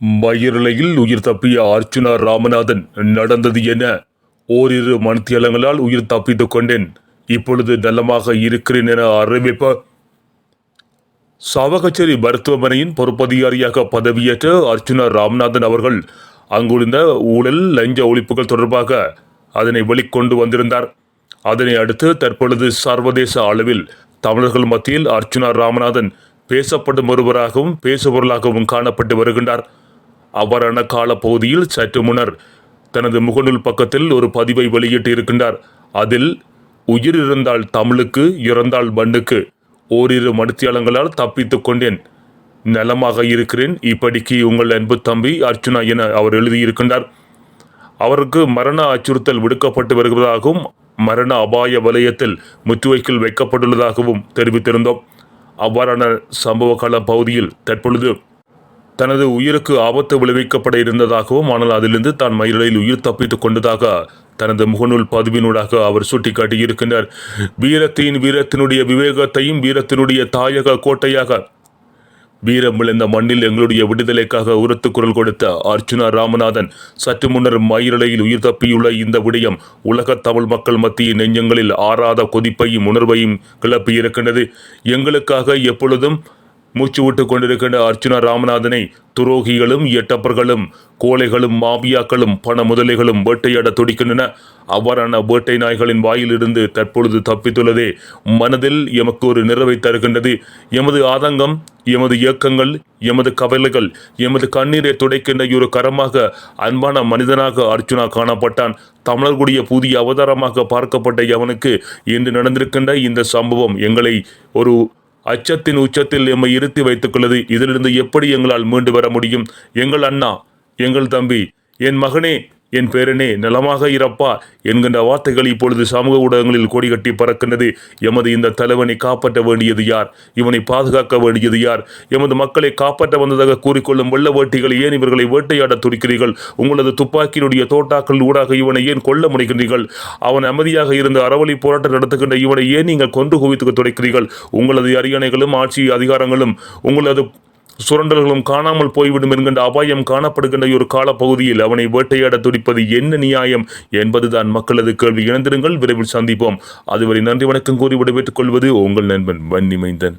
மயிரிழையில் உயிர் தப்பிய அர்ச்சுனா ராமநாதன் நடந்தது என ஓரிரு மனத்தியலங்களால் உயிர் தப்பித்துக் கொண்டேன். இப்பொழுது நலமாக இருக்கிறேன் என அறிவிப்ப சாவகச்சேரி மருத்துவமனையின் பொறுப்பதிகாரியாக பதவியேற்ற அர்ச்சுனா ராமநாதன் அவர்கள் அங்குள்ள ஊழல் லஞ்ச ஒழிப்புகள் தொடர்பாக அதனை வெளிக்கொண்டு வந்திருந்தார். அதனை அடுத்து தற்பொழுது சர்வதேச அளவில் தமிழர்கள் மத்தியில் அர்ச்சுனா ராமநாதன் பேசப்படும் ஒருவராகவும் பேசுபொருளாகவும் காணப்பட்டு வருகின்றார். அவரண கால பகுதியில் சற்று முன்னர் தனது முகநூல் பக்கத்தில் ஒரு பதிவை வெளியிட்டு இருக்கின்றார் அதில் உயிர் இருந்தால் தமிழுக்கு இறந்தால் மண்ணுக்கு ஓரிரு மனுத்தியாளங்களால் தப்பித்துக் கொண்டேன். நலமாக இருக்கிறேன். இப்படிக்கு உங்கள் அன்பு தம்பி அர்ச்சுனா என அவர் எழுதியிருக்கின்றார். அவருக்கு மரண அச்சுறுத்தல் விடுக்கப்பட்டு வருவதாகவும் மரண அபாய வலயத்தில் முற்றுகைக்குள் வைக்கப்பட்டுள்ளதாகவும் தெரிவித்திருந்தோம். அவ்வாறான சம்பவ கால பகுதியில் தற்பொழுது தனது உயிருக்கு ஆபத்து விளைவிக்கப்பட இருந்ததாகவும் ஆனால் அதிலிருந்து தான் மயிரிழையில் உயிர் தப்பித்துக் கொண்டதாக தனது முகநூல் பதிவினூடாக அவர் சுட்டிக்காட்டியிருக்கின்றார். வீரத்தின் வீரத்தினுடைய விவேகத்தையும் வீரத்தினுடைய தாயக கோட்டையாக வீரம் விளைந்த மண்ணில் எங்களுடைய விடுதலைக்காக உரத்து குரல் கொடுத்த அர்ச்சுனா ராமநாதன் சற்று முன்னர் மயிரலையில் உயிர் தப்பியுள்ள இந்த விடயம் உலக தமிழ் மக்கள் மத்திய நெஞ்சங்களில் ஆறாத கொதிப்பையும் உணர்வையும் கிளப்பியிருக்கின்றது. எங்களுக்காக எப்பொழுதும் மூச்சு விட்டு கொண்டிருக்கின்ற அர்ச்சுனா ராமநாதனை துரோகிகளும் எட்டப்பர்களும் கோழைகளும் மாபியாக்களும் பண முதலைகளும் வேட்டையாட துடிக்கின்றன. அவ்வாறான வேட்டை நாய்களின் வாயிலிருந்து தற்பொழுது தப்பித்துள்ளதே. மனதில் எமக்கு ஒரு நிறைவை தருகின்றது. எமது ஆதங்கம் எமது இயக்கங்கள் எமது கவலைகள் எமது கண்ணீரை துடைக்கின்ற ஒரு கரமாக அன்பான மனிதனாக அர்ச்சுனா காணப்பட்டான். தமிழர்களுடைய புதிய அவதாரமாக பார்க்கப்பட்ட எவனுக்கு இன்று நடந்திருக்கின்ற இந்த சம்பவம் எங்களை ஒரு அச்சத்தின் உச்சத்தில் எம்மை இருத்தி வைத்துக்கொள்ளது. இதிலிருந்து எப்படி எங்களால் மீண்டு வர முடியும்? எங்கள் அண்ணா எங்கள் தம்பி என் மகனே என் பேரனே நலமாக இறப்பா என்கின்ற வார்த்தைகள் இப்பொழுது சமூக ஊடகங்களில் கொடி கட்டி பறக்கின்றது. எமது இந்த தலைவனை காப்பாற்ற வேண்டியது யார்? இவனை பாதுகாக்க வேண்டியது யார்? எமது மக்களை காப்பாற்ற வந்ததாக கூறிக்கொள்ளும் வெள்ள வேட்டிகள் ஏன் இவர்களை வேட்டையாட துடிக்கிறீர்கள்? உங்களது துப்பாக்கியினுடைய தோட்டாக்கள் ஊடாக இவனை ஏன் கொல்ல முனைகின்றீர்கள்? அவன் அமைதியாக இருந்து அறவழி போராட்டம் நடத்துகின்ற இவனை ஏன் நீங்கள் கொன்று குவித்துக்க துடைக்கிறீர்கள்? உங்களது அரியணைகளும் ஆட்சி அதிகாரங்களும் உங்களது சுரண்டல்களும் காணாமல் போய்விடும் என்கின்ற அபாயம் காணப்படுகின்ற ஒரு காலப்பகுதியில் அவனை வேட்டையாட துடிப்பது என்ன நியாயம் என்பதுதான் மக்களது கேள்வி. இணைந்திருங்கள் விரைவில் சந்திப்போம். அதுவரை நன்றி வணக்கம் கூறி விடைபெற்றுக் கொள்வது உங்கள் நண்பன் வன்னிமைந்தன்.